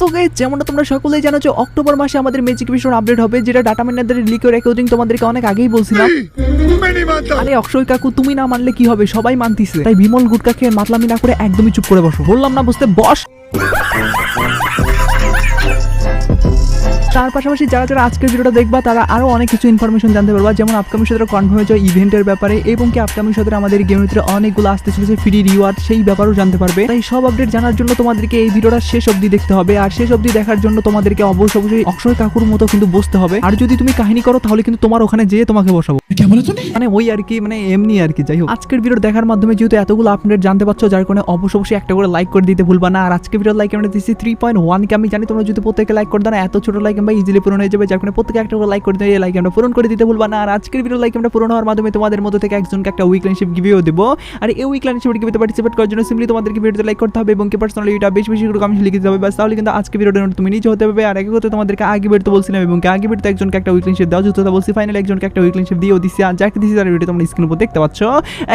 So guys যেমনটা তোমরা সকলেই জানো যে অক্টোবর মাসে আমাদের ম্যাজিক মিশন আপডেট হবে, যেটা ডাটা মাইনারদের লিক রেকর্ডিং তোমাদেরকে অনেক আগেই বলছিলাম। আরে, অক্ষয় কাকু, তুমি না মানলে কি হবে? সবাই মানতিছে। তাই বিমল গুটকা খেয়ে মাতলামি না করে একদমই চুপ করে বসো। বললাম না বুঝতে, বস। তার পাশাপাশি যারা যারা আজকের ভিডিওটা দেখবা তারা আরও অনেক কিছু ইনফরমেশন জানতে পারবা। যেমন আপকামিং সতেরো কনফার্ম হয়ে ইভেন্টের ব্যাপারে এবং কি আপকামিং সতেরো আমাদের গেমের ভিতরে অনেকগুলো আসতে চলেছে ফ্রি রিওয়ার্ড সেই ব্যাপারও জানতে পারবে। তাই সব আপডেট জানার জন্য তোমাদেরকে এই ভিডিওটা শেষ অব্দি দেখতে হবে আর শেষ অব্দি দেখার জন্য তোমাদেরকে অবশ্য অবশ্যই অক্ষয় কাকুর মতো কিন্তু বসতে হবে। আর যদি তুমি কাহিনী করো তাহলে কিন্তু তোমার ওখানে যেয়ে তোমাকে বসাবো। মানে ওই আর কি মানে এমনি আর কি যাই হোক। আজকের ভিডিও দেখার মাধ্যমে যেহেতু এতগুলো আপডেট জানতে পারছ যার কারণে অবশ্য অবশ্যই একটা করে লাইক করে দিতে ভুলবা না। আর আজকে ভিডিও লাইক আমরা দিচ্ছি থ্রি পয়েন্ট ওয়ান কে আমি জানি তোমরা যদি প্রত্যেকে লাইক করে দাও এত ছোট লাইক ইজিলি পূরণ হয়ে যাবে, যার কারণে প্রত্যেকে একটা লাইক করে দিয়ে লাইক আমরা পূরণ করে দিতে ভুলবা না। আর আজকের ভিডিও লাইক আমরা পূরণ হওয়ার মাধ্যমে তোমাদের মধ্যে থেকে একজনকে একটা উইকলাইনশিপ গিভেও দেবো। আর এই উইকলাইনশিপ গিভেতে পার্টিসিপেট করার জন্য সিম্পলি তোমাদেরকে ভিডিওতে লাইক করতে হবে এবং কি পার্সোনালি এটা বেশি বেশি করে কমেন্ট লিখে দিতে হবে। বাস তাহলে কিন্তু আজকে ভিডিওটা তুমি নিজে হতে হবে আর একে কথা তোমাদেরকে আগে বেরোতে বলছিলাম এবং আগে বেরোতে একজনকে একটা উইকলাইনশিপ দেওয়া যেত বলছি। ফাইনালি একজনকে একটা উইকলাইনশিপ দিয়েও দিচ্ছি আর যাকে দিচ্ছি তার ভিডিও তোমরা স্ক্রিন উপর দেখতে পাচ্ছ।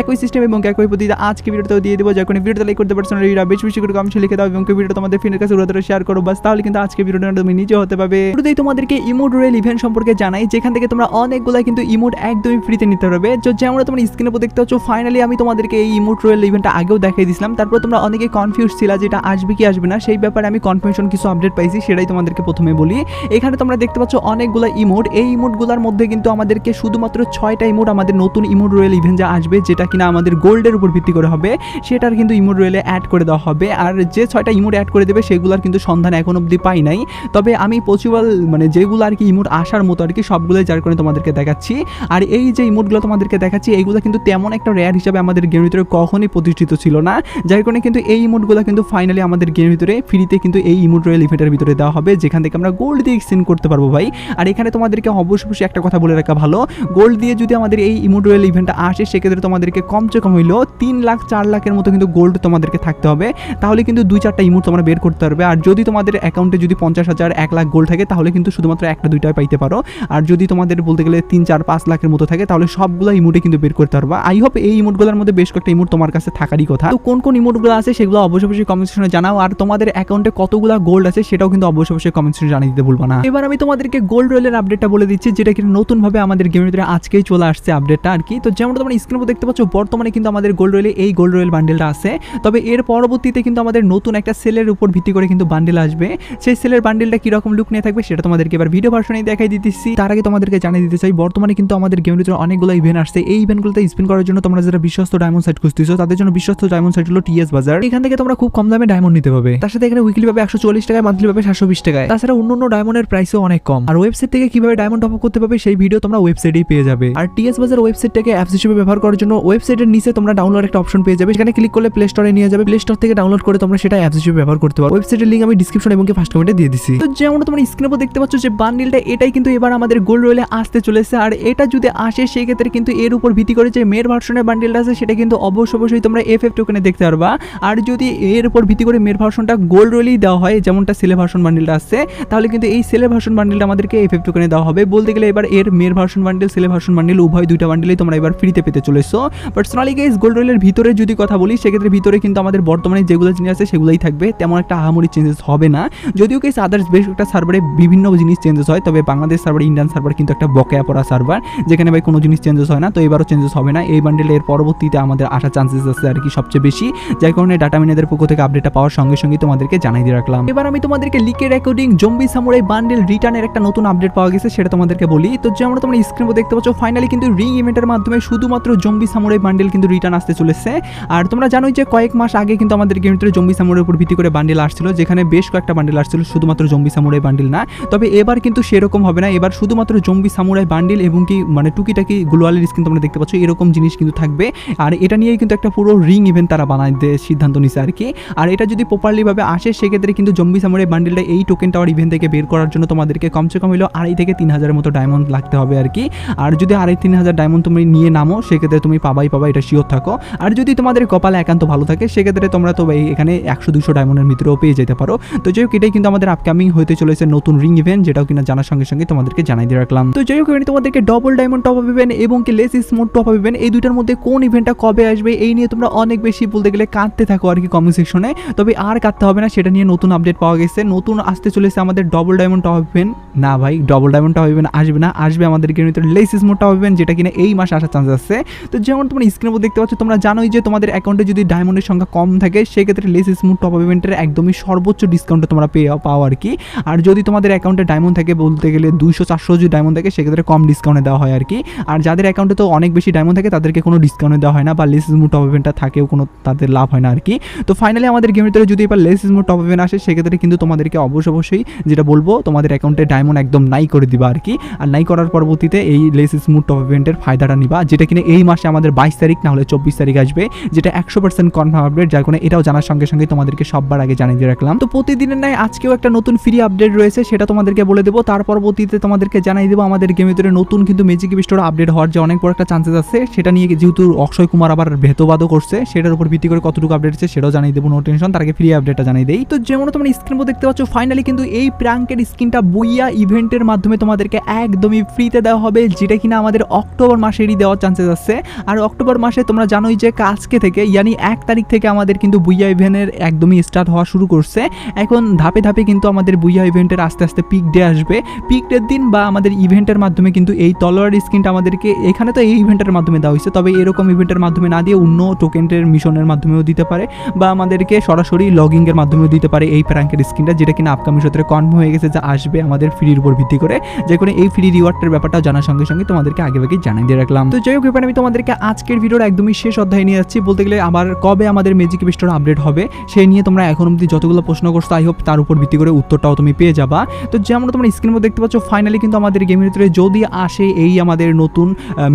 একই সিস্টেম এবং একই পদ্ধতিতে আজকে ভিডিওতেও দিয়ে দেবো। যখন ভিডিওতে লাইক করতে পারছ না এটা বেশি বেশি করে কমেন্ট লিখে দাও এবং ভিডিও তোমাদের ফ্রেন্ডের কাছে শেয়ার করো। বাস তাহলে কিন্তু আজকে ভিডিওটা তুমি নিজে হতে পারবে। শুরুতেই তোমাদেরকে ইমোট রয়েল ইভেন্ট সম্পর্কে জানাই, যেখান থেকে তোমরা অনেকগুলো কিন্তু ইমোট একদমই ফ্রিতে নিতে পারবে। তো যেমন তোমরা স্ক্রিনে উপর দেখতে পাচ্ছ ফাইনালি আমি তোমাদেরকে এই ইমোট রয়েল ইভেন্টটা আগেও দেখিয়ে দিয়েছিলাম তারপর তোমরা অনেকে কনফিউজ ছিল যে এটা আসবে কি আসবে না, সেই ব্যাপারে আমি কনফার্মেশন কিছু আপডেট পাইছি, সেটাই তোমাদেরকে প্রথমে বলি। এখানে তোমরা দেখতে পাচ্ছ অনেকগুলো ইমোট এই ইমোটগুলোর মধ্যে কিন্তু আমাদেরকে শুধুমাত্র ছয়টা ইমোট আমাদের নতুন ইমোট রয়েল ইভেন্ট যা আসবে, যেটা কিনা আমাদের গোল্ডের উপর ভিত্তি করে হবে, সেটার কিন্তু ইমোট রয়েলে অ্যাড করে দেওয়া হবে। আর যে ছয়টা ইমোট অ্যাড করে দেবে, সেগুলোর কিন্তু সন্ধান এখন অবধি পাই নাই। তবে আমি পসিবল মানে যেগুলো আর কি ইমোট আসার মতো আর কি সবগুলোই যার কারণে তোমাদেরকে দেখাচ্ছি। আর এই যে ইমোটগুলো তোমাদেরকে দেখাচ্ছি এইগুলো কিন্তু তেমন একটা রেয়ার হিসাবে আমাদের গেমের ভিতরে কখনোই প্রতিষ্ঠিত ছিল না। যার কারণে কিন্তু এই ইমোটগুলো কিন্তু ফাইনালি আমাদের গেমের ভিতরে ফ্রিতে কিন্তু এই ইমোট রয়েল ইভেন্টের ভিতরে দেওয়া হবে, যেখান থেকে আমরা গোল্ড দিয়ে এক্সচেঞ্জ করতে পারব ভাই। আর এখানে তোমাদেরকে অবশ্যই অবশ্যই একটা কথা বলে রাখা ভালো গোল্ড দিয়ে যদি আমাদের এই ইমোট রয়েল ইভেন্টটা আসে, সেক্ষেত্রে তোমাদেরকে কমসে কম হইলেও তিন লাখ, চার লাখের মতো কিন্তু গোল্ড তোমাদেরকে থাকতে হবে। তাহলে কিন্তু দুই চারটা ইমোট তোমরা বের করতে পারবে। আর যদি তোমাদের অ্যাকাউন্টে যদি পঞ্চাশ হাজার, এক লাখ গোল্ড থাকে, তাহলে কিন্তু শুধুমাত্র একটা, দুইটাই পাইতে পারো। আর যদি তোমাদের বলতে গেলে তিন, চার, পাঁচ লাখের মতো থাকে, তাহলে সবগুলো ইমোটে কিন্তু বের করতে পারবা। আই হোপ এই ইমোটগুলোর মধ্যে বেশ কয়েকটা ইমোট তোমার কাছে থাকারই কথা। তো কোন কোন ইমোটগুলো আছে সেগুলো অবশ্যই অবশ্যই কমেন্ট সেকশনে জানাও। আর তোমাদের অ্যাকাউন্টে কতগুলো গোল্ড আছে সেটাও কিন্তু অবশ্যই অবশ্যই কমেন্ট সেকশনে জানিয়ে দিতে ভুলবা না। এবার আমি তোমাদেরকে গোল্ড রয়েলের আপডেটটা বলে দিচ্ছি, যেটা কিন্তু নতুন ভাবে আমাদের গেমের ভিতরে আজকেই চলে আসছে আপডেটটা আর কি। তো যেমন তোমরা স্ক্রিনে উপর দেখতে পাচ্ছ, বর্তমানে কিন্তু আমাদের গোল্ড রয়েলে এই গোল্ড রয়েল বান্ডেলটা আছে। তবে এর পরবর্তীতে কিন্তু আমাদের নতুন একটা সেলের উপর ভিত্তি করে কিন্তু বান্ডেল আসবে। সেই সেলের বান্ডেলটা কীরকম লুক নিয়ে থাকবে সেটা তোমাদেরকে এবার ভিডিও ভার্সনে দেখাই দিতেছি। তার আগে তোমাদেরকে জানিয়ে দিতে চাই, বর্তমানে কিন্তু আমাদের গেমের ভিতরে অনেকগুলো ইভেন্ট আসছে। এই ইভেন্টগুলোতে স্পিন করার জন্য তোমরা যারা বিশ্বস্ত ডায়মন্ড সাইট খুঁজতেছো, তাদের জন্য বিশ্বস্ত ডায়মন্ড সাইট হলো টিএস বাজার এখান থেকে তোমরা খুব কম দামে ডায়মন্ড নিতে পাবে তার সাথে এখানে উইকলি পাবে একশো চল্লিশ টাকায় মান্থলি পাবে সাতশো বিশ টাকায়। তাছাড়া অন্য অন্য ডায়মন্ডের প্রাইসও অনেক কম। আর ওয়েবসাইট থেকে কীভাবে ডায়মন্ড টপ করতে পারবে, সেই ভিডিও তোমরা ওয়েবসাইটেই পেয়ে যাবে। আর টিএস বাজার ওয়েবসাইটটাকে অ্যাপস হিসেবে ব্যবহার করার জন্য ওয়েবসাইটের নিচে তোমরা ডাউনলোড একটা অপশন পেয়ে যাবে। সেখানে ক্লিক করলে প্লে স্টোরে নিয়ে যাবে। প্লে স্টোর থেকে ডাউনলোড করে তোমরা সেটা অ্যাপস হিসেবে ব্যবহার করতে পারো। ওয়েবসাইটের লিঙ্ক আমি ডিসক্রিপশন এবং ফার্স্ট কমেন্টে দিয়ে দিছি। তো যেমন তোমরা স্ক্রিনে দেখতে পাচ্ছ যে বান্ডিলটা, এটাই কিন্তু এবার আমাদের গোল্ড রয়েলে আসতে চলেছে। আর এটা যদি আসে, সেক্ষেত্রে কিন্তু এর উপর ভিত্তি করে যে মেয়ের ভার্সনের বান্ডিলটা আছে, সেটা কিন্তু অবশ্যই অবশ্যই তোমরা এফ এফ টোকেনে দেখতে পারবা। আর যদি এর উপর ভিত্তি করে মেয়ের ভার্সনটা গোল্ড রয়েলেই দেওয়া হয়, যেমনটা সেলে ভার্সন বান্ডিলটা আসছে তাহলে কিন্তু এই সেলের ভার্সন বান্ডিলটা আমাদেরকে এফ এফ টোকেনে দেওয়া হবে। বলতে গেলে এবার এর মেয়ের ভার্সন বান্ডিল সেলে ভার্সন বান্ডিল উভয় দুইটা বান্ডিলেই তোমরা এবার ফ্রিতে পেতে চলেছো। পার্সোনালি গাইজ গোল্ড রয়েলের ভিতরে যদি কথা বলি, সেক্ষেত্রে ভিতরে কিন্তু আমাদের বর্তমানে যেগুলো জিনিস আছে, সেগুলোই থাকবে। তেমন একটা আহামরি চেঞ্জেস হবে না। যদিও কেস আদার্স বেশ একটা সার্ভারে বিভিন্ন জিনিস চেঞ্জেস হয়, তবে বাংলাদেশ সার্ভার ইন্ডিয়ান সার্ভার কিন্তু একটা বকেয়া পড়া সার্ভার যেখানে ভাই কোনো জিনিস চেঞ্জেস হয় না, তো এবারও চেঞ্জেস হবে না। এই বান্ডেল এর পরবর্তীতে আমাদের আসার চান্সেস আছে আর কি সবচেয়ে বেশি। যার কারণে ডাটা মিনাদের পক্ষ থেকে আপডেটটা পাওয়ার সঙ্গে সঙ্গে তোমাদেরকে জানাই দিয়ে রাখলাম। এবার আমি তোমাদেরকে লিকের রেকর্ডিং জম্বি সামুরাই বান্ডেল রিটার্নের একটা নতুন আপডেট পাওয়া গেছে, সেটা তোমাদেরকে বলি। তো যেমন তোমরা স্ক্রিনে দেখতে পাচ্ছ ফাইনালি কিন্তু রিং ইভেন্টের মাধ্যমে শুধুমাত্র জম্বি সামুরাই বান্ডেল কিন্তু রিটার্ন আসতে চলেছে। আর তোমরা জানোই যে কয়েক মাস আগে কিন্তু আমাদের গেমের জম্বি সামুরের উপর ভিত্তি করে বান্ডেল আসছিল, যেখানে বেশ কয়েকটা বান্ডেল আসছিল, শুধুমাত্র জম্বি সামুরাই বান্ডেল না। তবে এবার কিন্তু সেরকম হবে না। এবার শুধুমাত্র জম্বি সামুরাই বান্ডিল এবং কি মানে টুকিটাকি গ্লোয়ালের স্কিন তোমরা দেখতে পাচ্ছ, এরকম জিনিস কিন্তু থাকবে। আর এটা নিয়েই কিন্তু একটা পুরো রিং ইভেন্ট তারা দেয় সিদ্ধান্ত নিছে আর কি। আর এটা যদি প্রপারলিভাবে আসে, সেক্ষেত্রে কিন্তু জম্বি সামুরাই বান্ডিলটা এই টোকেন টাওয়ার ইভেন্ট থেকে বের করার জন্য তোমাদেরকে কমসে কম হলেও আড়াই থেকে তিন হাজারের মতো ডায়মন্ড লাগতে হবে আর কি। আর যদি আড়াই তিন হাজার ডায়মন্ড তুমি নিয়ে নামো, সেক্ষেত্রে তুমি পাবাই পাবা এটা শিওর থাকো। আর যদি তোমাদের কপালে একান্ত ভালো থাকে, সেক্ষেত্রে তোমরা তো এখানে একশো, দুশো ডায়মন্ডের ভিতরেও পেয়ে যেতে পারো। তো যাই হোক, এটাই কিন্তু আমাদের আপকামিং হতে চলেছে নতুন রিং ইভেন্ট যেটাও কিনা জানার সঙ্গে সঙ্গে তোমাদেরকে জানাই দিয়ে রাখলাম। তো যাই হোক তোমাদেরকে double diamond top up event এবং কি লেস স্মোট টপ আপ ইভেন্ট এই দুইটার মধ্যে কোন ইভেন্টটা কবে আসবে এই নিয়ে তোমরা অনেক বেশি বলতে গেলে কাঁদতে থাকো আর কি কমেন্ট সেকশনে তবে আর কাঁদতে হবে না, সেটা নিয়ে নতুন আপডেট পাওয়া গেছে। নতুন আসতে চলেছে আমাদের double diamond top up event না ভাই ডবল ডায়মন্ড টপ ইভেন্ট আসবে না, আসবে আমাদের গেমের ভিতরে লেস স্মোট টপ ইভেন্ট যেটা কিনা এই মাসে আসার চান্স আছে। তো যেমন তোমরা স্ক্রিনের মধ্যে দেখতে পাচ্ছ, তোমরা জানোই যে তোমাদের অ্যাকাউন্টে যদি ডায়মন্ডের সংখ্যা কম থাকে, সেক্ষেত্রে লেস স্মুথ টপ আপ ইভেন্টের একদমই সর্বোচ্চ ডিসকাউন্টে তোমরা পেয়ে পাও আর কি। আর যদি তোমাদের অ্যাকাউন্টে ডায়মন্ড থাকে বলতে গেলে দুশো চারশো যদি ডায়মন্ড থাকে, সেক্ষেত্রে কম ডিসকাউন্টে দেওয়া হয় আর কি আর যাদের অ্যাকাউন্টে তো অনেক বেশি ডায়মন্ড থাকে, তাদেরকে কোনো ডিসকাউন্টে দেওয়া হয় না বা লেস স্মুথ টপ ইভেন্টটা থাকেও কোনো তাদের লাভ হয় না আর কি তো ফাইনালি আমাদের গেমের ভিতরে যদি এবার লেস স্মুথ টপ ইভেন্ট আসে, সেক্ষেত্রে কিন্তু তোমাদেরকে অবশ্য অবশ্যই যেটা বলব, তোমাদের অ্যাকাউন্টে ডায়মন্ড একদম নাই করে দিবা আর কি আর নাই করার পরবর্তীতে এই লেস স্মুথ টপ ইভেন্টের ফায়দাটা নিবা, যেটা কিনা এই মাসে আমাদের বাইশ তারিখ না হলে চব্বিশ তারিখ আসবে, যেটা একশো পার্সেন্ট কনফার্ম আপডেট যার কোনো এটাও জানার সঙ্গে সঙ্গে তোমাদেরকে সববার আগে জানিয়ে রাখলাম। তো প্রতিদিনের নাই আজকেও একটা নতুন ফ্রি আপডেট রয়েছে, সেটা তোমাদেরকে বলে দেবো। তার পরবর্তীতে তোমাদেরকে জানিয়ে দেবো, আমাদের গেমের ভিতরে নতুন কিন্তু ম্যাজিক স্টোর আপডেট হওয়ার যে অনেক বড় একটা চান্সেস আছে, সেটা নিয়ে যেহেতু অক্ষয় কুমার আবার ভেতবাদও করছে, সেটার উপর ভিত্তি করে কতটুকু আপডেট আছে সেটাও জানিয়ে দেবো নো টেনশন তার আগে ফ্রি আপডেটটা জানিয়ে দেই। তো যেমন তোমরা স্ক্রিন দেখতে পাচ্ছ ফাইনালি কিন্তু এই প্রাঙ্কের স্ক্রিনটা বইয়া ইভেন্টের মাধ্যমে তোমাদেরকে একদমই ফ্রিতে দেওয়া হবে, যেটা কিনা আমাদের অক্টোবর মাসেরই দেওয়ার চান্সেস আছে। আর অক্টোবর মাসে তোমরা জানোই যে আজকে থেকে, ইয়ানি এক তারিখ থেকে আমাদের কিন্তু বুইয়া ইভেন্টের একদমই স্টার্ট হওয়া শুরু করছে। এখন ধাপে ধাপে কিন্তু আমাদের বুইয়া ইভেন্টের আস্তে আস্তে পিক ডে আসবে। পিক ডের দিন বা আমাদের ইভেন্টের মাধ্যমে কিন্তু এই তলোয়ার স্ক্রিনটা আমাদেরকে এখানে তো এই ইভেন্টের মাধ্যমে দেওয়া হয়েছে। তবে এরকম ইভেন্টের মাধ্যমে না দিয়ে অন্য টোকেনের মিশনের মাধ্যমেও দিতে পারে বা আমাদেরকে সরাসরি লগিংয়ের মাধ্যমেও দিতে পারে এই প্র্যাঙ্কের স্ক্রিনটা যেটা কিনা আপকামিং সত্রে কনফার্ম হয়ে গেছে যে আসবে আমাদের ফ্রির উপর ভিত্তি করে। যে কোনো এই ফ্রি রিওয়ার্ডের ব্যাপারটা জানার সঙ্গে সঙ্গে তোমাদেরকে আগে আগেই জানিয়ে দিয়ে রাখলাম। তো যাই হোক, এবার আমি তোমাদেরকে আজকের ভিডিওর একদমই শেষ অধ্যায় নিয়ে যাচ্ছি। বলতে গেলে আবার কবে আমাদের ম্যাজিক স্টোর আপডেট হবে সেই নিয়ে তোমরা এখন অবধি যতগুলো প্রশ্ন করছ আই হোপ তার উপর ভিত্তি করে উত্তরটাও তুমি পেয়ে যাবা। তো যেমন তোমরা স্ক্রিন মধ্যে দেখতে পাচ্ছ ফাইনালি কিন্তু আমাদের গেমের ভিতরে যদি আসে এই আমাদের নতুন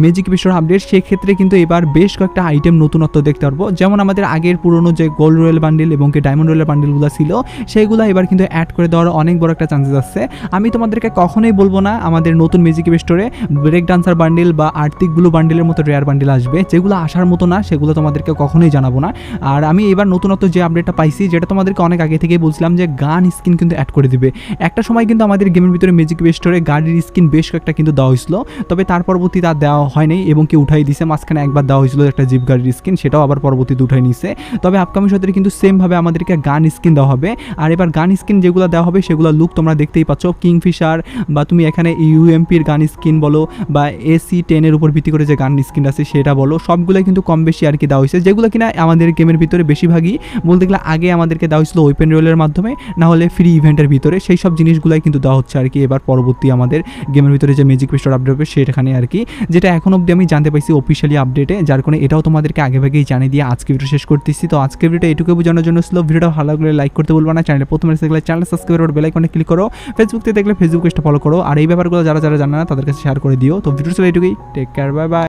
ম্যাজিক স্টোর আপডেট সেক্ষেত্রে কিন্তু এবার বেশ কয়েকটা আইটেম নতুনত্ব দেখতে পারব। যেমন আমাদের আগের পুরনো যে গোল্ড রয়েল বান্ডিল এবং ডায়মন্ড রয়েল বান্ডিলগুলো ছিল সেইগুলো এবার কিন্তু অ্যাড করে দেওয়ার অনেক বড় একটা চান্সেস আছে। আমি তোমাদেরকে কখনোই বলব না, আমাদের নতুন মিউজিক স্টোরে ব্রেক ডান্সার বান্ডিল বা আর্থিক ব্লু বান্ডিলের মতো রেয়ার বান্ডিল আসবে। যেগুলো আসার মতো না, সেগুলো তোমাদেরকে কখনোই জানাব না। আর আমি এবার নতুনত্ব যে আপডেটটা পাইছি, যেটা তোমাদেরকে অনেক আগে থেকেই বলছিলাম যে গান স্কিন কিন্তু অ্যাড করে দিবে। একটা সময় কিন্তু আমাদের গেমের ভিতরে মিউজিক স্টোরে গাড়ির স্কিন বেশ কয়েকটা কিন্তু দেওয়া হয়েছিল। তবে তার পরবর্তীতে আর দেওয়া হয়নি এবং কি উঠাই দিছে, মাঝখানে একবার দেওয়া হয়েছিল একটা জিপ গাড়ির স্কিন সেটাও আবার পরবর্তীতে উঠাই নিছে। তবে আপকামিং সতের কিন্তু সেমভাবে আমাদেরকে গান স্কিন দেওয়া হবে। আর এবার গান স্কিন যেগুলো দেওয়া হবে, সেগুলো লুক তোমরা দেখতেই পাচ্ছ। কিংফিশার বা তুমি এখানে ইউএমপির গান স্কিন বলো বা এসি টেনের উপর ভিত্তি করে যে গান স্কিন আছে সেটা বলো, সবগুলোই কিন্তু কম বেশি আর কি দেওয়া হয়েছে। যেগুলো কিনা আমাদের গেমের ভিতরে বেশিরভাগই বলতে গেলে আগে আমাদেরকে দেওয়া হয়েছিল ওপেন রোলের মাধ্যমে না হলে ফ্রি ইভেন্টের ভিতরে। সেই সব জিনিসগুলোই কিন্তু দেওয়া হচ্ছে আর কি। এবার পরবর্তী আমাদের গেমের ভিতরে যে ম্যাজিক পেস্টর আপডেট হবে সেখানে আর কি, যেটা এখন অবধি আমি জানতে পাইছি অফিসিয়ালি আপডেটে যার কারণে এটাও তোমাদেরকে আগে ভাগেই জানিয়ে দিয়ে আজকে ভিডিও শেষ করতেছি। তো আজকে ভিডিওটা এটুকু বোঝানোর জন্য ছিল। ভিডিওটা ভালো লাগলে লাইক করতে বলব না। চ্যানেলে প্রথমে দেখলে চ্যানেল সাবস্ক্রাইব করে বেলাইকনে ক্লিক করো। ফেসবুক থেকে দেখলে ফেসবুক পেজটা ফলো করো। আর এই ব্যাপারগুলো যারা যারা জানে না, তাদের কাছে শেয়ার করে দিও। তো ভিডিও ছিল এটুকুই। Take care bye bye